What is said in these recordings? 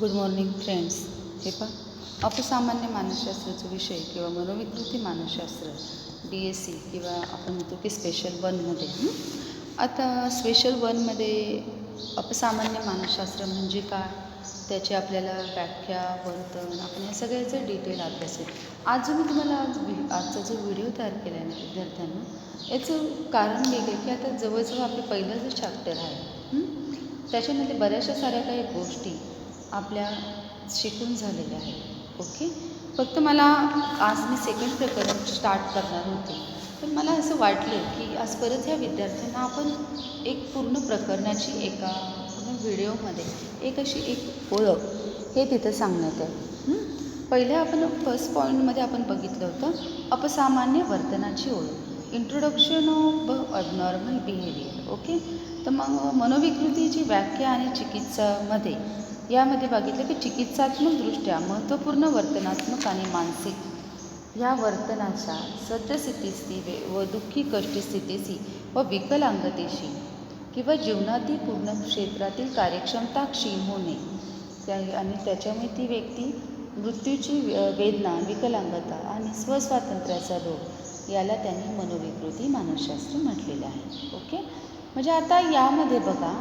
Good morning friends हे पा अपसामान्य मानसशास्त्राचा विषय किंवा मनोविकृती मानसशास्त्र डी एस सी किंवा आपण म्हणतो की स्पेशल वनमध्ये आता स्पेशल वनमध्ये अपसामान्य मानसशास्त्र म्हणजे काय? त्याची आपल्याला व्याख्या वर्तन आपण या सगळ्याचा डिटेल अभ्यास आहे आज जो मी तुम्हाला आज आजचा जो व्हिडिओ तयार केला आहे ना विद्यार्थ्यांना याचं कारण वेगळं की आता जवळजवळ आपलं पहिलं जे चॅप्टर आहे त्याच्यामध्ये बऱ्याचशा साऱ्या काही गोष्टी आपल्या शिकून झालेल्या आहेत ओके? फक्त मला आज मी सेकंड प्रकरण स्टार्ट करणार होते. पण मला असं वाटलं की आज परत ह्या विद्यार्थ्यांना आपण एक पूर्ण प्रकरणाची एका पूर्ण व्हिडिओमध्ये एक अशी एक ओळख हे तिथं सांगण्यात आहे. पहिल्या आपण फर्स्ट पॉईंटमध्ये आपण बघितलं होतं अपसामान्य वर्तनाची ओळख. Introduction of abnormal behaviour okay? तर मग मनोविकृतीची व्याख्या आणि चिकित्सामध्ये यामध्ये बघितलं की चिकित्सात्मकदृष्ट्या महत्त्वपूर्ण वर्तनात्मक आणि मानसिक या वर्तनाच्या सद्यस्थितीशी वे व दुःखी कष्टस्थितीशी व विकलांगतेशी किंवा जीवनातील पूर्ण क्षेत्रातील कार्यक्षमता क्षीण होणे. त्या आणि त्याच्यामुळे ती व्यक्ती मृत्यूची वेदना विकलांगता आणि स्वस्वातंत्र्याचा रोग याला त्यांनी मनोविकृती मानसशास्त्र म्हटलेलं आहे. ओके? म्हणजे आता यामध्ये बघा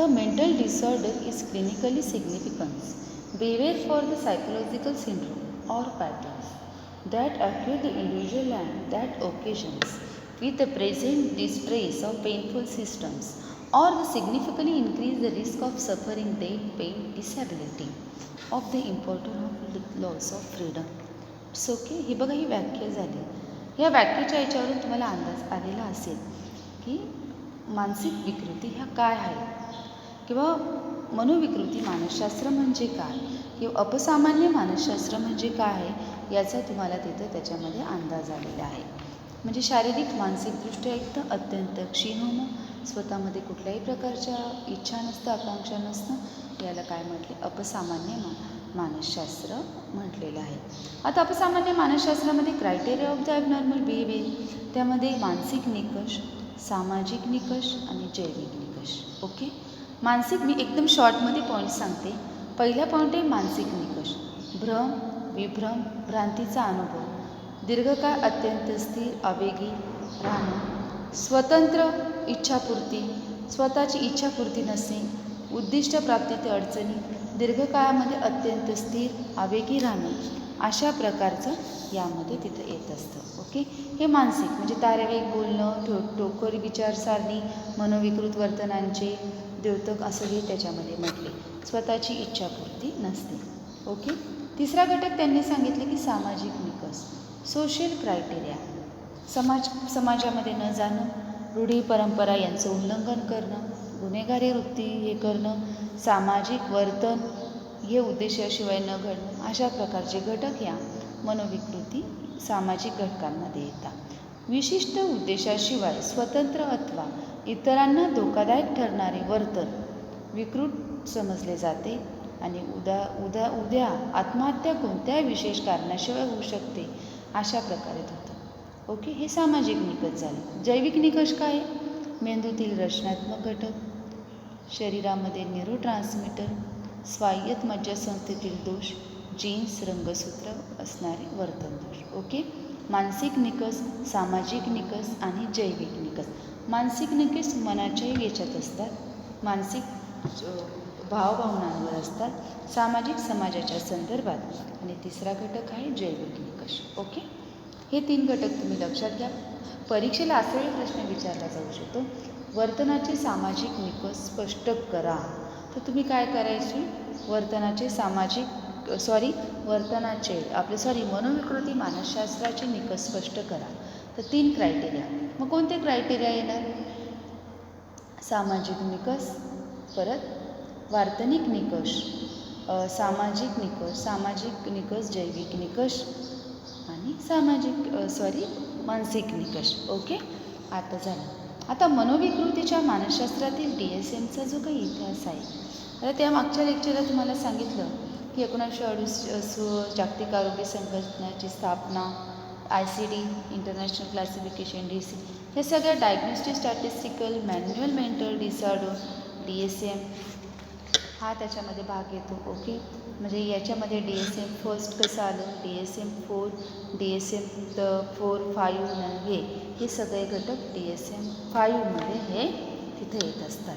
the mental disorder is clinically significance behaviour for the psychological syndrome or patterns that occur the individual and that occasions with the present distress of painful systems or the significantly increase the risk of suffering death, pain, disability of the important of loss of freedom. It's okay ही बघा ही व्याख्या झाली या व्याख्येच्या याच्यावरून तुम्हाला अंदाज आलेला असेल की मानसिक विकृती ह्या काय आहेत किंवा मनोविकृती मानसशास्त्र म्हणजे काय? किंवा अपसामान्य मानसशास्त्र म्हणजे काय आहे? याचा तुम्हाला तिथं त्याच्यामध्ये अंदाज आलेला आहे. म्हणजे शारीरिक मानसिकदृष्ट्या एकदम अत्यंत क्षीण होणं स्वतःमध्ये कुठल्याही प्रकारच्या इच्छा नसतं आकांक्षा नसणं याला काय म्हटले? अपसामान्य मा मानसशास्त्र म्हटलेलं आहे. आता अपसामान्य मानसशास्त्रामध्ये criteria of the abnormal behaviour त्यामध्ये मानसिक निकष सामाजिक निकष आणि जैविक निकष. ओके मानसिक मी एकदम शॉर्टमध्ये पॉईंट सांगते. पहिला पॉईंट आहे मानसिक निकष. भ्रम विभ्रम भ्रांतीचा अनुभव. दीर्घकाळ अत्यंत स्थिर आवेगी राहणं. स्वतंत्र इच्छापूर्ती. स्वतःची इच्छापूर्ती नसणे उद्दिष्टप्राप्तीत अडचणी. दीर्घकाळामध्ये अत्यंत स्थिर आवेगी राहणं. अशा प्रकारचं यामध्ये तिथं येत असतं. ओके? हे मानसिक. म्हणजे तारेवेग बोलणं ठो टोकर विचारसारणी मनोविकृत वर्तनांचे द्योतक असंही त्याच्यामध्ये म्हटले. स्वतःची इच्छापूर्ती नसते. ओके? तिसरा घटक त्यांनी सांगितले की सामाजिक निकष. सोशल क्रायटेरिया समाज समाजामध्ये न जाणं रूढी परंपरा यांचं उल्लंघन करणं गुन्हेगारी वृत्ती हे करणं सामाजिक वर्तन हे उद्देशाशिवाय न घडणं अशा प्रकारचे घटक या मनोविकृती सामाजिक घटकांमध्ये येतात. विशिष्ट उद्देशाशिवाय स्वतंत्र अथवा इतरांना धोकादायक ठरणारे वर्तन विकृत समजले जाते आणि उद्या उद्या उद्या आत्महत्या कोणत्याही विशेष कारणाशिवाय होऊ शकते अशा प्रकारे होतं. ओके हे सामाजिक निकष झाले. जैविक निकष काय? आहे मेंदूतील रचनात्मक घटक शरीरामध्ये न्यूरो ट्रान्समीटर स्वायत्त मज्जासंस्थेतील दोष जीन्स रंगसूत्र असणारे वर्तन दोष. ओके? मानसिक निकष सामाजिक निकष आणि जैविक निकष. मानसिक निकष मनाच्याही याच्यात असतात. मानसिक भावभावनांवर असतात. सामाजिक समाजाच्या संदर्भात. आणि तिसरा घटक आहे जैविक निकष. ओके? हे तीन घटक तुम्ही लक्षात घ्या. परीक्षेला असाही प्रश्न विचारला जाऊ शकतो. वर्तनाचे सामाजिक निकष स्पष्ट करा. तर तुम्ही काय करायचे? वर्तनाचे सामाजिक सॉरी वर्तनाचे आपले सॉरी मनोविकृती मानसशास्त्राचे निकष स्पष्ट करा. तर तीन क्रायटेरिया मग कोणते क्रायटेरिया येणार? सामाजिक निकष परत वार्तनिक निकष सामाजिक निकष सामाजिक निकष जैविक निकष आणि सामाजिक सॉरी मानसिक निकष. ओके आता झालं. आता मनोविकृतीच्या मानसशास्त्रातील डी एस एमचा जो काही इतिहास आहे आता त्या मागच्या लेक्चरला तुम्हाला सांगितलं की एकोणीसशे अडुस जागतिक आरोग्य संघटनेची स्थापना I C D international classification D C हे सगळ्या diagnostic statistical manual mental disorder D S M हा त्याच्यामध्ये भाग येतो. ओके म्हणजे याच्यामध्ये डी एस एम फर्स्ट कसं आलं? D S M four D S M the four five हे हे सगळे घटक डी एस एम फाईव्हमध्ये हे तिथे येत असतात.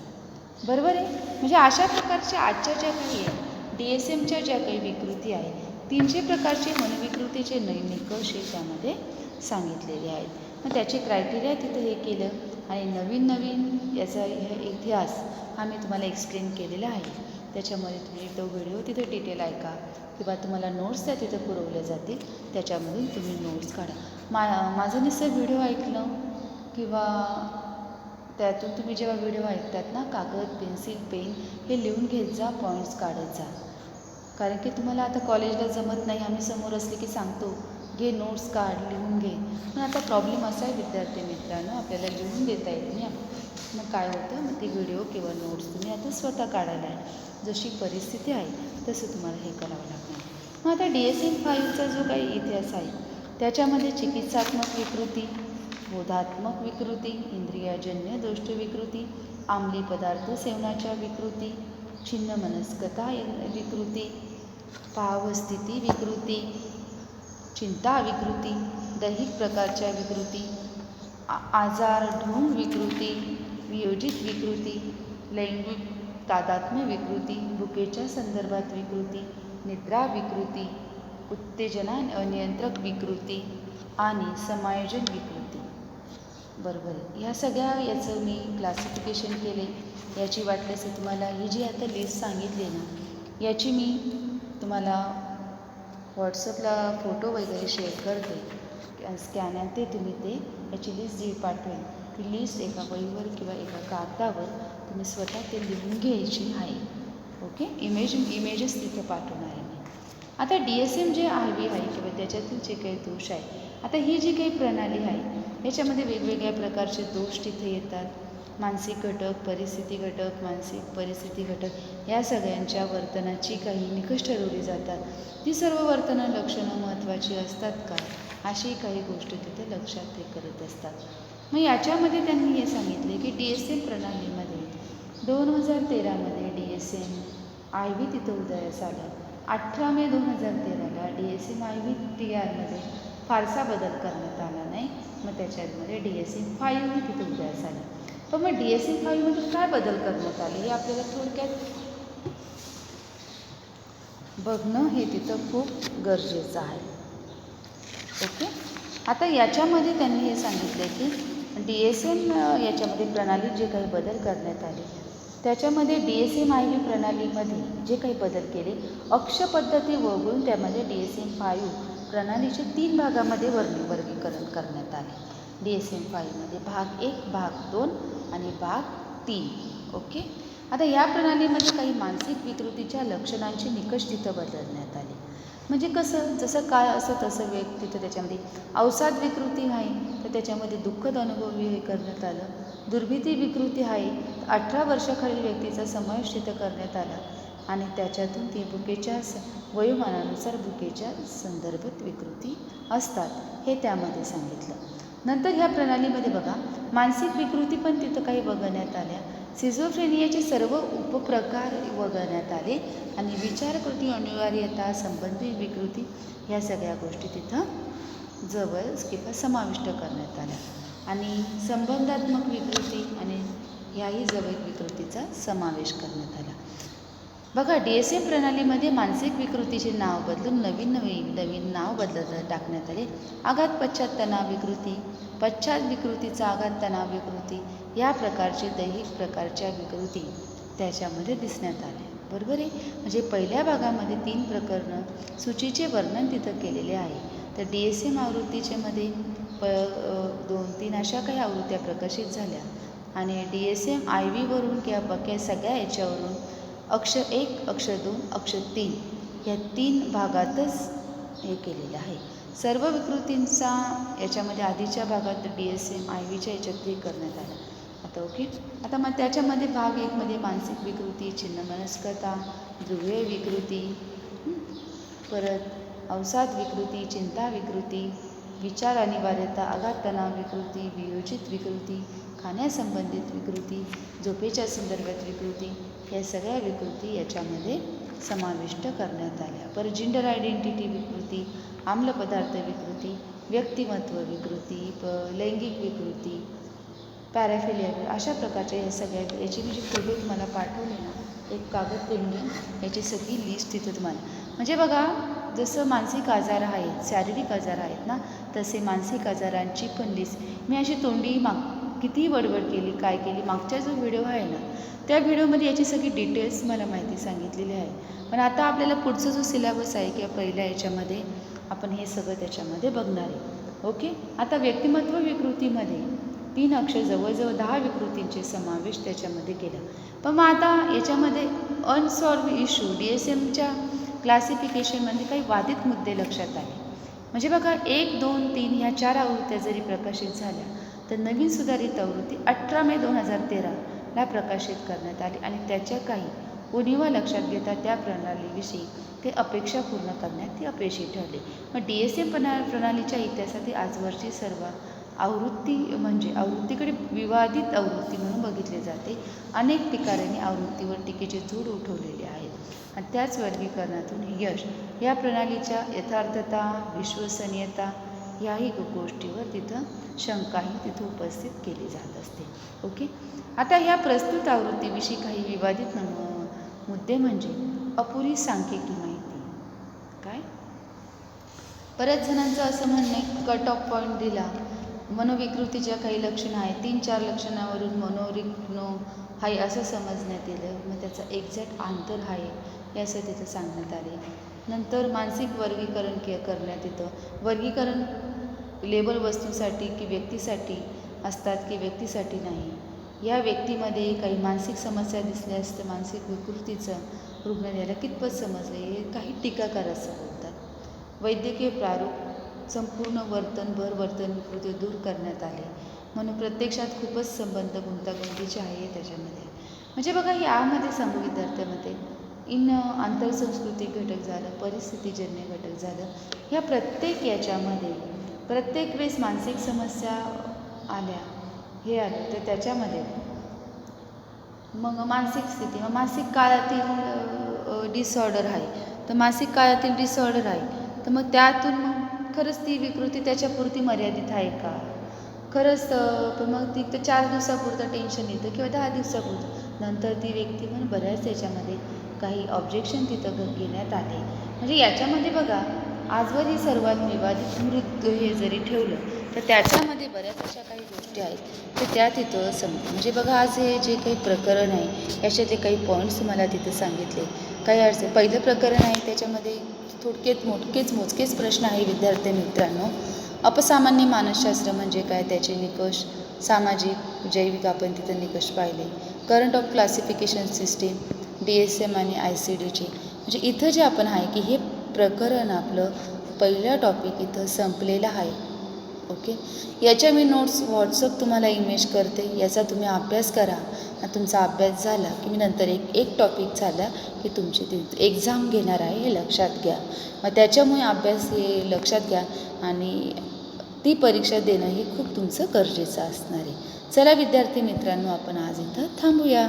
बरोबर आहे? म्हणजे अशा प्रकारच्या आजच्या ज्या काही आहे डी एस एमच्या ज्या काही विकृती आहे तीनशे प्रकारचे मनोविकृतीचे नै निकष हे त्यामध्ये सांगितलेले आहेत. मग त्याचे क्रायटेरिया तिथं हे केलं आणि नवीन नवीन याचा इतिहास हा मी तुम्हाला एक्सप्लेन केलेला आहे. त्याच्यामध्ये तुम्ही तो व्हिडिओ तिथे डिटेल ऐका किंवा तुम्हाला नोट्स त्या तिथे पुरवल्या जातील त्याच्यामधून तुम्ही नोट्स काढा. मा माझं नुसतं व्हिडिओ ऐकलं किंवा त्यातून तुम्ही जेव्हा व्हिडिओ ऐकतात ना कागद पेन्सिल पेन हे लिहून घेत जा पॉईंट्स काढत जा. कारण की तुम्हाला आता कॉलेजला जमत नाही आम्ही समोर असले की सांगतो घे नोट्स काढ लिहून घे. पण आता प्रॉब्लेम असा आहे विद्यार्थी मित्रांनो आपल्याला लिहून देता येत नाही. मग काय होतं? मग ते व्हिडिओ किंवा नोट्स तुम्ही आता स्वतः काढायला आहे. जशी परिस्थिती आहे तसं तुम्हाला हे करावं लागणार. मग आता डी एस एम फाईव्हचा जो काही इतिहास आहे त्याच्यामध्ये चिकित्सात्मक विकृती बोधात्मक विकृती इंद्रियाजन्य दोष्टविकृती विकृती आम्ली पदार्थ सेवनाच्या विकृती छिन्न मनस्कता विकृती भावस्थिती विकृती चिंता विकृती दैहिक प्रकारच्या विकृती आ आजार ढोंग विकृती वियोजित विकृती लैंगिक तादात्म्य विकृती भुकेच्या संदर्भात विकृती निद्रा विकृती उत्तेजना अनियंत्रक विकृती आणि समायोजन विकृती. बरोबर. आहे ह्या सगळ्या याचं मी क्लासिफिकेशन केले याची वाटल्यास तुम्हाला ही जी आता लिस्ट सांगितली ना याची मी तुम्हाला व्हॉट्सअपला फोटो वगैरे शेअर करते. स्कॅनर ते तुम्ही ते याची लिस्ट जी पाठवेल ती लिस्ट एका वहीवर किंवा एका कागदावर तुम्ही स्वतः ते लिहून घ्यायची आहे. ओके इमेज इमेजेस तिथं पाठवणार आहे मी. आता डी एस एम जे आय व्ही आहे किंवा त्याच्यातील जे काही दोष आहे आता ही जी काही प्रणाली आहे याच्यामध्ये वेगवेगळ्या प्रकारचे दोष तिथे येतात. मानसिक घटक परिस्थिती घटक मानसिक परिस्थिती घटक या सगळ्यांच्या वर्तनाची काही निकष ठरवली जातात. ती सर्व वर्तनं लक्षणं महत्त्वाची असतात का? अशी काही गोष्टी तिथे लक्षात ते करत असतात. मग याच्यामध्ये त्यांनी हे सांगितले की डी एस एम प्रणालीमध्ये दोन हजार तेरामध्ये D S M I V तिथं उदयास आलं. अठरा मे दोन हजार तेराला D S M I V T आरमध्ये फारसा बदल करण्यात आला नाही. मग त्याच्यामध्ये डी एस सी फाईव्ह तिथे उदयास आली. पण मग डी एस सी फाईव्हमध्ये काय बदल करण्यात आले हे आपल्याला थोडक्यात बघणं हे तिथं खूप गरजेचं आहे. ओके? आता याच्यामध्ये त्यांनी हे सांगितलं की डी एस एम याच्यामध्ये प्रणालीत जे काही बदल करण्यात आले त्याच्यामध्ये D S M I V प्रणालीमध्ये जे काही बदल केले अक्ष पद्धती वगळून त्यामध्ये डी एस एम फाईव्ह प्रणालीचे तीन भागामध्ये वर्ग वर्गीकरण करण्यात आले. डी एस एम फाईव्हमध्ये भाग एक भाग दोन आणि भाग तीन. ओके? आता या प्रणालीमध्ये काही मानसिक विकृतीच्या लक्षणांचे निकष तिथं बदलण्यात आले. म्हणजे कसं? जसं काय असं तसं वेग. तिथं त्याच्यामध्ये अवसाद विकृती आहे. तर त्याच्यामध्ये दुःखद अनुभव हे करण्यात आलं. दुर्भीती विकृती आहे. अठरा वर्षाखालील व्यक्तीचा समावेश तिथं करण्यात आला. आणि त्याच्यातून ती भुकेच्या स वयोमानानुसार भुकेच्या संदर्भात विकृती असतात हे त्यामध्ये सांगितलं. नंतर ह्या प्रणालीमध्ये बघा मानसिक विकृती पण तिथं काही वगळण्यात आल्या. सिझोफ्रेनियाचे सर्व उपप्रकार वगळण्यात आले आणि विचारकृती अनिवार्यता संबंधित विकृती ह्या सगळ्या गोष्टी तिथं जवळ किंवा समाविष्ट करण्यात आल्या. आणि संबंधात्मक विकृती आणि ह्याही जवळ विकृतीचा समावेश करण्यात आला. बघा डी एस एम प्रणालीमध्ये मानसिक विकृतीचे नाव बदलून नवीन नवीन नवीन नाव बदलत टाकण्यात आले. आघात पश्चात तणाव विकृती. पश्चात विकृतीचा आघात तणाव विकृती या प्रकारचे दैहिक प्रकारच्या विकृती त्याच्यामध्ये दिसण्यात आल्या बरोबर आहे? म्हणजे पहिल्या भागामध्ये तीन प्रकरणं सूचीचे वर्णन तिथं केलेले आहे. तर डी एस एम आवृत्तीच्यामध्ये प दोन तीन अशा काही आवृत्त्या प्रकाशित झाल्या. आणि डी एस एम आय व्हीवरून किंवा बक्या सगळ्या याच्यावरून अक्षर एक अक्षर दोन अक्षर तीन या तीन भागातच हे केलेलं आहे. सर्व विकृतींचा याच्यामध्ये आधीच्या भागात डी एस एम आय व्हीच्या याच्यात हे करण्यात आलं. आता ओके? आता मग त्याच्यामध्ये भाग एकमध्ये मानसिक विकृती छिन्नमनस्कता ध्रुवीय विकृती परत अवसाद विकृती चिंता विकृती विचार अनिवार्यता आघात तणाव विकृती वियोजित विकृती खाण्यासंबंधित विकृती झोपेच्या संदर्भात विकृती या सगळ्या विकृती याच्यामध्ये समाविष्ट करण्यात आल्या. पर जिंडर आयडेंटिटी विकृती आम्लपदार्थ विकृती व्यक्तिमत्व विकृती प लैंगिक विकृती पॅराफिलिया अशा प्रकारच्या या सगळ्या याची मी जी फोटो तुम्हाला पाठवले ना एक कागद पेनने याची सगळी लिस्ट तिथं तुम्हाला. म्हणजे बघा जसं मानसिक आजार आहेत शारीरिक आजार आहेत ना तसे मानसिक आजारांची पण लिस्ट मी अशी तोंडी माग कितीही बडबड केली काय केली मागचा जो व्हिडिओ आहे ना त्या व्हिडिओमध्ये याची सगळी डिटेल्स मला माहिती सांगितलेली आहे. पण आता आपल्याला पुढचा जो सिलेबस आहे किंवा पहिल्या याच्यामध्ये आपण हे सगळं त्याच्यामध्ये बघणार आहे. ओके आता व्यक्तिमत्व विकृतीमध्ये तीन अक्षर जवळजवळ दहा विकृतींचे समावेश त्याच्यामध्ये केला. पण मग आता याच्यामध्ये अनसॉल्व इश्यू डी एस एमच्या क्लासिफिकेशनमध्ये काही वादित मुद्दे लक्षात आले. म्हणजे बघा एक दोन तीन ह्या चार आवृत्त्या जरी प्रकाशित झाल्या तर नवीन सुधारित आवृत्ती अठरा मे दोन हजार तेराला प्रकाशित करण्यात आली आणि त्याच्या काही उणीवा लक्षात घेता त्या प्रणालीविषयी ते अपेक्षा पूर्ण करण्यात ती अपयशी ठरले. मग डी एस एम प्रणा प्रणालीच्या इतिहासातील आजवरची सर्व आवृत्ती म्हणजे आवृत्तीकडे विवादित आवृत्ती म्हणून बघितले जाते. अनेक टीकारांनी आवृत्तीवर टीकेचे झूड उठवलेले आहे. आणि त्याच वर्गीकरणातून यश या प्रणालीच्या यथार्थता विश्वसनीयता याही गोष्टीवर तिथं शंकाही तिथं उपस्थित केली जात असते. ओके? आता ह्या प्रस्तुत आवृत्तीविषयी काही विवादित नम मुद्दे म्हणजे अपुरी सांख्यिकी माहिती. काय? बऱ्याच जणांचं असं म्हणणं कट ऑफ पॉईंट दिला. मनोविकृतीच्या काही लक्षणं आहेत तीन चार लक्षणावरून मनोरिग्नो आहे असं समजण्यात येलं मग त्याचा एक्झॅक्ट आंतर आहे हे असं तिथं सांगण्यात आले. नंतर मानसिक वर्गीकरण के करण्यात येतं. वर्गीकरण लेबल वस्तूसाठी की व्यक्तीसाठी असतात की व्यक्तीसाठी नाही? या व्यक्तीमध्ये काही मानसिक समस्या दिसल्यास तर मानसिक विकृतीचं रुग्ण द्यायला कितपत समजले? हे काही टीकाकार असं बोलतात. वैद्यकीय प्रारूप संपूर्ण वर्तनभर वर्तन विकृती दूर करण्यात आले. म्हणून प्रत्यक्षात खूपच संबंध गुंतागुंतीचे आहे त्याच्यामध्ये. म्हणजे बघा यामध्ये सांगू विद्यार्थ्यामध्ये इन आंतरसंस्कृतिक घटक झालं परिस्थितीजन्य घटक झालं ह्या प्रत्येक याच्यामध्ये प्रत्येक वेळेस मानसिक समस्या आल्या हे आलं तर त्याच्यामध्ये मग मानसिक स्थिती मग मासिक काळातील डिसऑर्डर आहे तर मासिक काळातील डिसऑर्डर आहे तर मग त्यातून मग खरंच ती विकृती त्याच्यापुरती मर्यादित आहे का? खरंच पण मग ती तर चार दिवसापुरतं टेन्शन येतं किंवा दहा दिवसापुरतं. नंतर ती व्यक्ती पण बऱ्याच याच्यामध्ये काही ऑब्जेक्शन तिथं घेण्यात आले. म्हणजे याच्यामध्ये बघा आजवर ही सर्वात विवादित मृत्यू हे जरी ठेवलं तर त्याच्यामध्ये बऱ्याच अशा काही गोष्टी आहेत. तर त्या तिथं सम म्हणजे बघा आज हे जे काही प्रकरण आहे याच्यातले काही पॉईंट्स मला तिथं सांगितले. काही अडचण पहिलं प्रकरण आहे त्याच्यामध्ये थोडकेत मोठकेच मोजकेच प्रश्न आहे विद्यार्थी मित्रांनो. अपसामान्य मानसशास्त्र म्हणजे काय? त्याचे निकष सामाजिक जैविक आपण तिथं निकष पाहिले. Current of classification system D S M आणि आय सी डीची म्हणजे इथं जे आपण आहे की हे प्रकरण आपलं पहिलं टॉपिक इथं संपलेलं आहे. ओके याच्या मी नोट्स व्हॉट्सअप तुम्हाला इमेज करते. याचा तुम्ही अभ्यास करा. तुमचा अभ्यास झाला की मी नंतर एक एक टॉपिक झाला की तुमची ती एक्झाम घेणार आहे हे लक्षात घ्या. मग त्याच्यामुळे अभ्यास हे लक्षात घ्या. आणि ती परीक्षा देणं हे खूप तुमचं गरजेचं असणार आहे. चला विद्यार्थी मित्रांनो आपण आज इथं थांबूया.